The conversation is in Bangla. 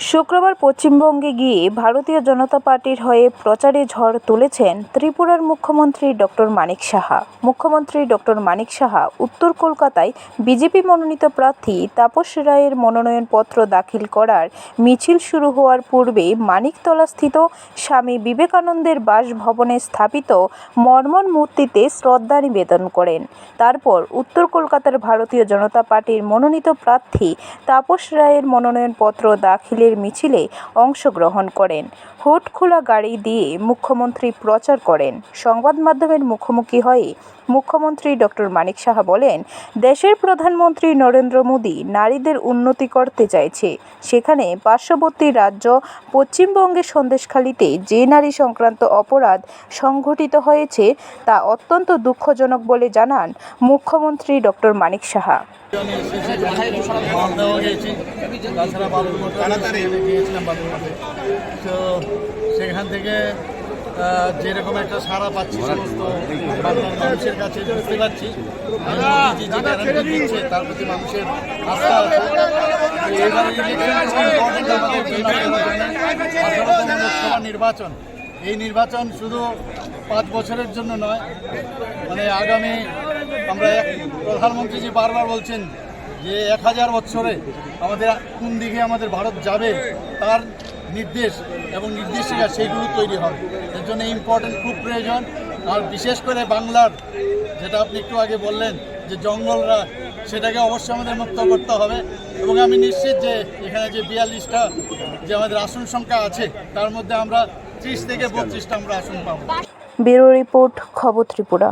শুক্রবার পশ্চিমবঙ্গে গিয়ে ভারতীয় জনতা পার্টির হয়ে প্রচারে ঝড় তুলেছেন ত্রিপুরার মুখ্যমন্ত্রী ডক্টর মানিক সাহা। মুখ্যমন্ত্রী ডক্টর মানিক সাহা উত্তর কলকাতায় বিজেপি মনোনীত প্রার্থী তাপস রায়ের মনোনয়নপত্র দাখিল করার মিছিল শুরু হওয়ার পূর্বে মানিকতলাস্থিত স্বামী বিবেকানন্দের বাসভবনে স্থাপিত মর্মন মূর্তিতে শ্রদ্ধা নিবেদন করেন। তারপর উত্তর কলকাতার ভারতীয় জনতা পার্টির মনোনীত প্রার্থী তাপস রায়ের মনোনয়নপত্র দাখিলের মিছিলে অংশগ্রহণ করেন। হুড খোলা গাড়ি দিয়ে মুখ্যমন্ত্রী প্রচার করেন। সংবাদ মাধ্যমের মুখোমুখি হয়ে মুখ্যমন্ত্রী ডক্টর মানিক সাহা বলেন, দেশের প্রধানমন্ত্রী নরেন্দ্র মোদী নারীদের উন্নতি করতে চাইছে। সেখানে পার্শ্ববর্তী রাজ্য পশ্চিমবঙ্গের সন্দেশখালিতে যে নারী সংক্রান্ত অপরাধ সংঘটিত হয়েছে তা অত্যন্ত দুঃখজনক বলে জানান মুখ্যমন্ত্রী ডক্টর মানিক সাহা। তাছাড়া গিয়েছিলাম তো সেখান থেকে যেরকম একটা সারা পাচ্ছি সমস্ত মানুষের কাছে গ্যারান্টি দিচ্ছে তার প্রতি মানুষের নির্বাচন। এই নির্বাচন শুধু পাঁচ বছরের জন্য নয় মানে আগামী আমরা এক যে বারবার বলছেন যে এক হাজার বছরে আমাদের কোন দিকে আমাদের ভারত যাবে, তার নির্দেশ এবং নির্দেশিকা সেইগুলো তৈরি হবে এর জন্য ইম্পর্টেন্ট খুব প্রয়োজন। আর বিশেষ করে বাংলার, যেটা আপনি একটু আগে বললেন যে জঙ্গলরা, সেটাকে অবশ্যই আমাদের মুক্ত করতে হবে। এবং আমি নিশ্চিত যে এখানে যে বিয়াল্লিশটা যে আমাদের আসন সংখ্যা আছে, তার মধ্যে আমরা ত্রিশ থেকে বত্রিশটা আমরা আসন পাবো। ব্যুরো রিপোর্ট খবর ত্রিপুরা।